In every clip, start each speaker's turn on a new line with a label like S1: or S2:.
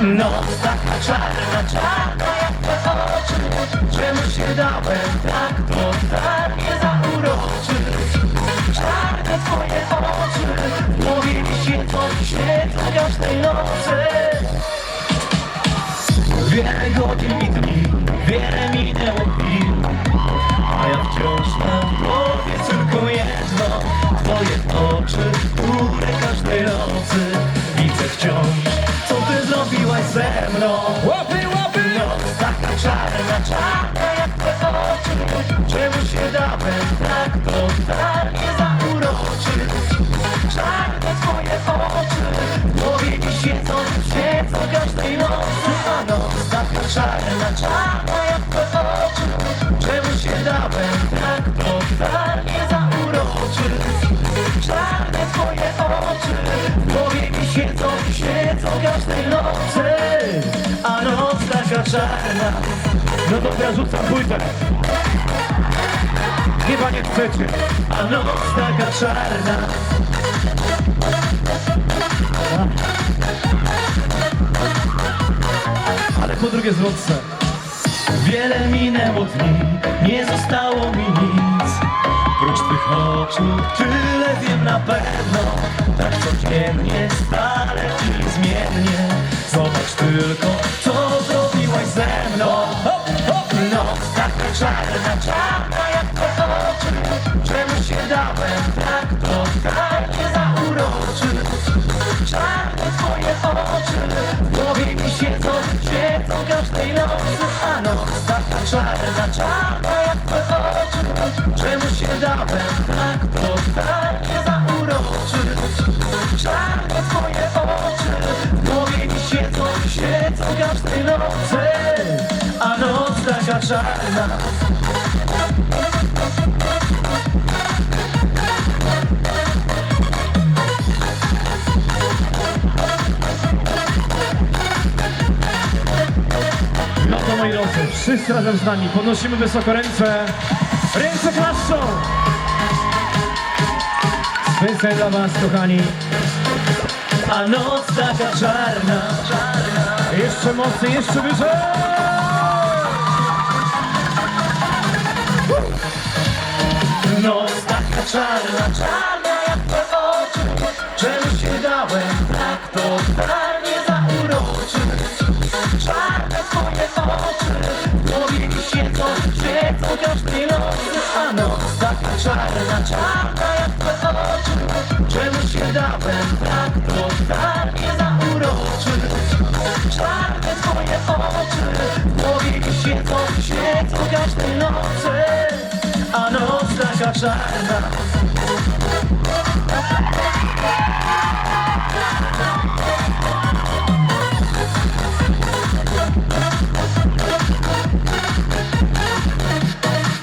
S1: Noc taka czarna, czarna jak te oczy Czemu się dałem tak totalnie zauroczy Czarne twoje oczy głowie mi świecą, świecą każdej nocy. Wiele godzin i dni, wiele minęło Noc taka czarna, czarna jak te oczy. Czemu się dałem tak totalnie zauroczyć Czarne twoje oczy. Głowie mi świecą, świecą każdej nocy. A noc taka czarna, czarna jak te oczy. Czemu się dałem tak totalnie zauroczyć Czarne twoje oczy. Głowie mi świecą, świecą każdej nocy. A noc taka czarna
S2: No dobra, rzucam płytę. Chyba nie chcecie.
S1: A noc taka czarna
S2: Ale po drugie zwrotce.
S1: Wiele minęło dni, nie zostało mi nic Prócz twych oczu, tyle wiem na pewno Tak codziennie, stale i zmiennie Zobacz tylko, czarna, czarna jak te oczy Czemu się dałem tak totalnie zauroczyć Czarne twoje oczy głowie mi siedzą, świecą każdej nocy A noc taka czarna, czarna jak te oczy Czemu się dałem tak totalnie zauroczyć Czarne twoje oczy głowie mi siedzą, świecą każdej nocy czarna
S2: No to moi drodzy, wszyscy razem z nami podnosimy wysoko ręce. Ręce klaszczą! Specjalnie dla was, kochani.
S1: A noc taka czarna
S2: Jeszcze mocniej, jeszcze wyżej!
S1: Czarna, czarna jak te oczy. Czemu się dałem tak totalnie zauroczyć Czarne twoje oczy głowie mi siedzą, świecą każdej nocy A noc taka czarna, czarna jak te oczy. Czemu się dałem tak totalnie zauroczyć Czarne twoje oczy głowie mi siedzą, świecą każdej nocy noc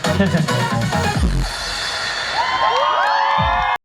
S1: taka czarna